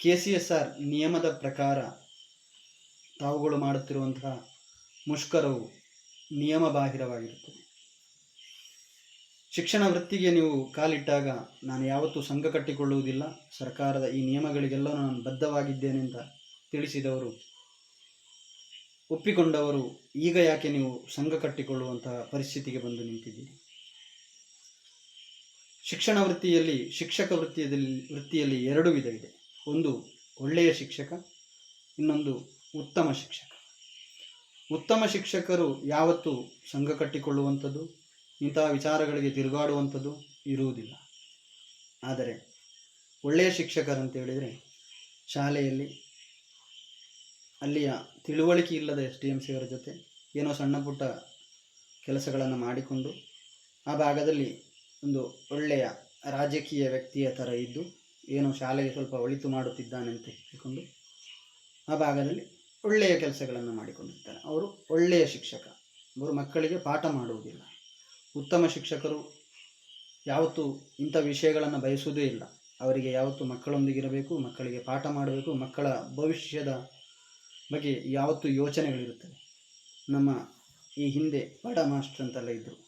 K C S R ನಿಯಮದ ಪ್ರಕಾರ ತಾವುಗಳು ಮಾಡುತ್ತಿರುವಂತಹ ಮುಷ್ಕರವು ನಿಯಮ ಬಾಹಿರವಾಗಿರುತ್ತದೆ ಶಿಕ್ಷಣ ವೃತ್ತಿಗೆ ನೀವು ಕಾಲಿಟ್ಟಾಗ ನಾನು ಯಾವತ್ತೂ ಸಂಘ ಕಟ್ಟಿಕೊಳ್ಳುವುದಿಲ್ಲ. ಸರ್ಕಾರದ ಈ ನಿಯಮಗಳಿಗೆಲ್ಲ ನಾನು ಬದ್ಧವಾಗಿದ್ದೇನೆ ಅಂತ ತಿಳಿಸಿದವರು, ಒಪ್ಪಿಕೊಂಡವರು ಈಗ ಯಾಕೆ ನೀವು ಸಂಘ ಕಟ್ಟಿಕೊಳ್ಳುವಂತಹ ಪರಿಸ್ಥಿತಿಗೆ ಬಂದು ನಿಂತಿದ್ದೀರಿ? ಶಿಕ್ಷಣ ವೃತ್ತಿಯಲ್ಲಿ, ಶಿಕ್ಷಕ ವೃತ್ತಿಯಲ್ಲಿ ವೃತ್ತಿಯಲ್ಲಿ ಎರಡು ವಿಧ ಇದೆ ಒಂದು ಒಳ್ಳೆಯ ಶಿಕ್ಷಕ, ಇನ್ನೊಂದು ಉತ್ತಮ ಶಿಕ್ಷಕ. ಉತ್ತಮ ಶಿಕ್ಷಕರು ಯಾವತ್ತೂ ಸಂಘ ಕಟ್ಟಿಕೊಳ್ಳುವಂಥದ್ದು, ಇಂತಹ ವಿಚಾರಗಳಿಗೆ ತಿರುಗಾಡುವಂಥದ್ದು ಇರುವುದಿಲ್ಲ. ಆದರೆ ಒಳ್ಳೆಯ ಶಿಕ್ಷಕರಂತೇಳಿದರೆ ಶಾಲೆಯಲ್ಲಿ ಅಲ್ಲಿಯ ತಿಳುವಳಿಕೆ ಇಲ್ಲದ ಎಸ್ ಡಿ ಎಂ ಸಿಯವರ ಜೊತೆ ಏನೋ ಸಣ್ಣ ಪುಟ್ಟ ಕೆಲಸಗಳನ್ನು ಮಾಡಿಕೊಂಡು, ಆ ಭಾಗದಲ್ಲಿ ಒಂದು ಒಳ್ಳೆಯ ರಾಜಕೀಯ ವ್ಯಕ್ತಿಯ ಥರ ಇದ್ದು ಏನೋ ಶಾಲೆಗೆ ಸ್ವಲ್ಪ ಒಳಿತು ಮಾಡುತ್ತಿದ್ದಾನೆ ಅಂತ ಹೇಳಿಕೊಂಡು ಆ ಭಾಗದಲ್ಲಿ ಒಳ್ಳೆಯ ಕೆಲಸಗಳನ್ನು ಮಾಡಿಕೊಂಡಿರ್ತಾರೆ. ಅವರು ಒಳ್ಳೆಯ ಶಿಕ್ಷಕ. ಅವರು ಮಕ್ಕಳಿಗೆ ಪಾಠ ಮಾಡುವುದಿಲ್ಲ. ಉತ್ತಮ ಶಿಕ್ಷಕರು ಯಾವತ್ತೂ ಇಂಥ ವಿಷಯಗಳನ್ನು ಬಯಸುವುದೇ ಇಲ್ಲ. ಅವರಿಗೆ ಯಾವತ್ತೂ ಮಕ್ಕಳೊಂದಿಗಿರಬೇಕು ಮಕ್ಕಳಿಗೆ ಪಾಠ ಮಾಡಬೇಕು, ಮಕ್ಕಳ ಭವಿಷ್ಯದ ಬಗ್ಗೆ ಯಾವತ್ತೂ ಯೋಚನೆಗಳಿರುತ್ತವೆ. ನಮ್ಮ ಈ ಹಿಂದೆ ಬಡ ಮಾಸ್ಟರ್ ಅಂತೆಲ್ಲ ಇದ್ದರು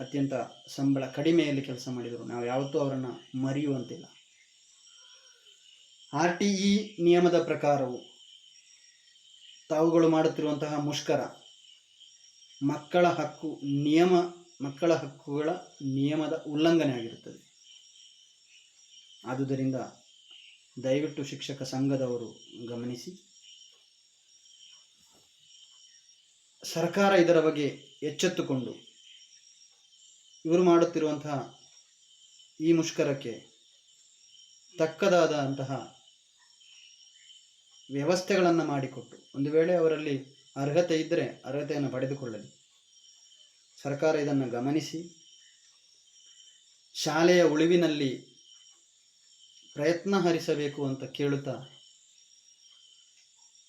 ಅತ್ಯಂತ ಸಂಬಳ ಕಡಿಮೆಯಲ್ಲಿ ಕೆಲಸ ಮಾಡಿದರು. ನಾವು ಯಾವತ್ತೂ ಅವರನ್ನು ಮರೆಯುವಂತಿಲ್ಲ. ಆರ್ ಟಿ ಇ ನಿಯಮದ ಪ್ರಕಾರವು ತಾವುಗಳು ಮಾಡುತ್ತಿರುವಂತಹ ಮುಷ್ಕರ, ಮಕ್ಕಳ ಹಕ್ಕು ನಿಯಮ, ಮಕ್ಕಳ ಹಕ್ಕುಗಳ ನಿಯಮದ ಉಲ್ಲಂಘನೆ ಆಗಿರುತ್ತದೆ. ಆದುದರಿಂದ ದಯವಿಟ್ಟು ಶಿಕ್ಷಕ ಸಂಘದವರು ಗಮನಿಸಿ, ಸರ್ಕಾರ ಇದರ ಬಗ್ಗೆ ಎಚ್ಚೆತ್ತುಕೊಂಡು ಇವರು ಮಾಡುತ್ತಿರುವಂತಹ ಈ ಮುಷ್ಕರಕ್ಕೆ ತಕ್ಕದಾದಂತಹ ವ್ಯವಸ್ಥೆಗಳನ್ನು ಮಾಡಿಕೊಟ್ಟು, ಒಂದು ವೇಳೆ ಅವರಲ್ಲಿ ಅರ್ಹತೆ ಇದ್ದರೆ ಅರ್ಹತೆಯನ್ನು ಪಡೆದುಕೊಳ್ಳಲಿ. ಸರ್ಕಾರ ಇದನ್ನು ಗಮನಿಸಿ, ಶಾಲೆಯ ಉಳಿವಿನಲ್ಲಿ ಪ್ರಯತ್ನ ಹರಿಸಬೇಕು ಅಂತ ಕೇಳುತ್ತಾ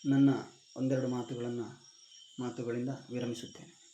ನನ್ನ ಒಂದೆರಡು ಮಾತುಗಳನ್ನು, ಮಾತುಗಳಿಂದ ವಿರಮಿಸುತ್ತೇನೆ.